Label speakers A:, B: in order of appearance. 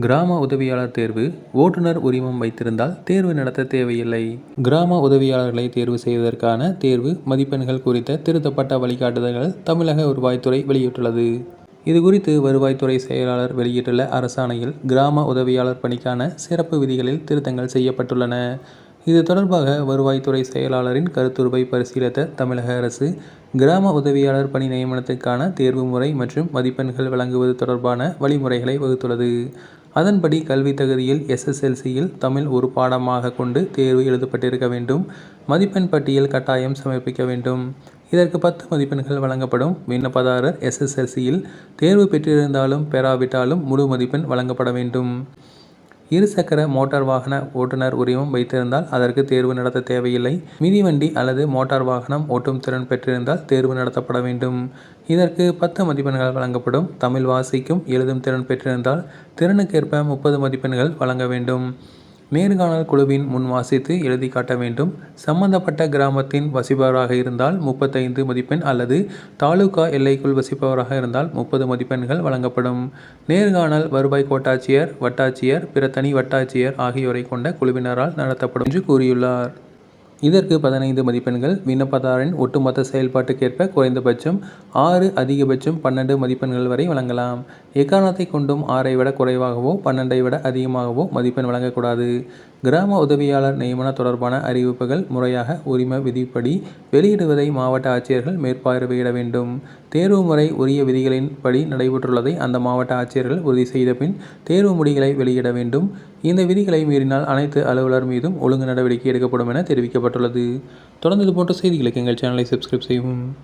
A: கிராம உதவியாளர் தேர்வு. ஓட்டுநர் உரிமம் வைத்திருந்தால் தேர்வு நடத்த தேவையில்லை. கிராம உதவியாளர்களை தேர்வு செய்வதற்கான தேர்வு மதிப்பெண்கள் குறித்த திருத்தப்பட்ட வழிகாட்டுதல்கள் தமிழக வருவாய்த்துறை வெளியிட்டுள்ளது. இதுகுறித்து வருவாய்த்துறை செயலாளர் வெளியிட்டுள்ள அரசாணையில் கிராம உதவியாளர் பணிக்கான சிறப்பு விதிகளில் திருத்தங்கள் செய்யப்பட்டுள்ளன. இது தொடர்பாக வருவாய்த்துறை செயலாளரின் கருத்துருவை பரிசீலித்த தமிழக அரசு கிராம உதவியாளர் பணி நியமனத்துக்கான தேர்வு முறை மற்றும் மதிப்பெண்கள் வழங்குவது தொடர்பான வழிமுறைகளை வகுத்துள்ளது. அதன்படி கல்வி தகுதியில் எஸ்எஸ்எல்சியில் தமிழ் ஒரு பாடமாக கொண்டு தேர்வு எழுதப்பட்டிருக்க வேண்டும். மதிப்பெண் பட்டியல் கட்டாயம் சமர்ப்பிக்க வேண்டும். இதற்கு பத்து மதிப்பெண்கள் வழங்கப்படும். விண்ணப்பதாரர் எஸ்எஸ்எல்சியில் தேர்வு பெற்றிருந்தாலும் பெறாவிட்டாலும் முழு மதிப்பெண் வழங்கப்பட வேண்டும். இருசக்கர மோட்டார் வாகன ஓட்டுநர் உரிமம் வைத்திருந்தால் அதற்கு தேர்வு நடத்த தேவையில்லை. மிதிவண்டி அல்லது மோட்டார் வாகனம் ஓட்டும் திறன் பெற்றிருந்தால் தேர்வு நடத்தப்பட வேண்டும். இதற்கு பத்து மதிப்பெண்கள் வழங்கப்படும். தமிழ் வாசிக்கும் எழுதும் திறன் பெற்றிருந்தால் திறனுக்கேற்ப முப்பது மதிப்பெண்கள் வழங்க வேண்டும். நேர்காணல் குழுவின் முன் வாசித்து எழுதி காட்ட வேண்டும். சம்பந்தப்பட்ட கிராமத்தின் வசிப்பவராக இருந்தால் முப்பத்தைந்து மதிப்பெண் அல்லது தாலுகா எல்லைக்குள் வசிப்பவராக இருந்தால் முப்பது மதிப்பெண்கள் வழங்கப்படும். நேர்காணல் வருவாய் கோட்டாட்சியர் வட்டாட்சியர் பிற தனி வட்டாட்சியர் ஆகியோரை கொண்ட குழுவினரால் நடத்தப்படும் என்று கூறியுள்ளார். இதற்கு பதினைந்து மதிப்பெண்கள் விண்ணப்பதாரின் ஒட்டுமொத்த செயல்பாட்டுக்கேற்ப குறைந்தபட்சம் ஆறு அதிகபட்சம் பன்னெண்டு மதிப்பெண்கள் வரை வழங்கலாம். எக்காரணத்தை கொண்டும் ஆறை விட குறைவாகவோ பன்னெண்டை விட அதிகமாகவோ மதிப்பெண் வழங்கக்கூடாது. கிராம உதவியாளர் நியமன தொடர்பான அறிவிப்புகள் முறையாக உரிம விதிப்படி வெளியிடுவதை மாவட்ட ஆட்சியர்கள் மேற்பார்வையிட வேண்டும். தேர்வு முறை உரிய விதிகளின்படி நடைபெற்றுள்ளதை அந்த மாவட்ட ஆட்சியர்கள் உறுதி செய்த பின் தேர்வு முடிகளை வெளியிட வேண்டும். இந்த விதிகளை மீறினால் அனைத்து அலுவலர் மீதும் ஒழுங்கு நடவடிக்கை எடுக்கப்படும் என தெரிவிக்கப்பட்டுள்ளது. தொடர்ந்து இது போன்ற செய்திகளுக்கு எங்கள் சேனலை சப்ஸ்கிரைப் செய்யவும்.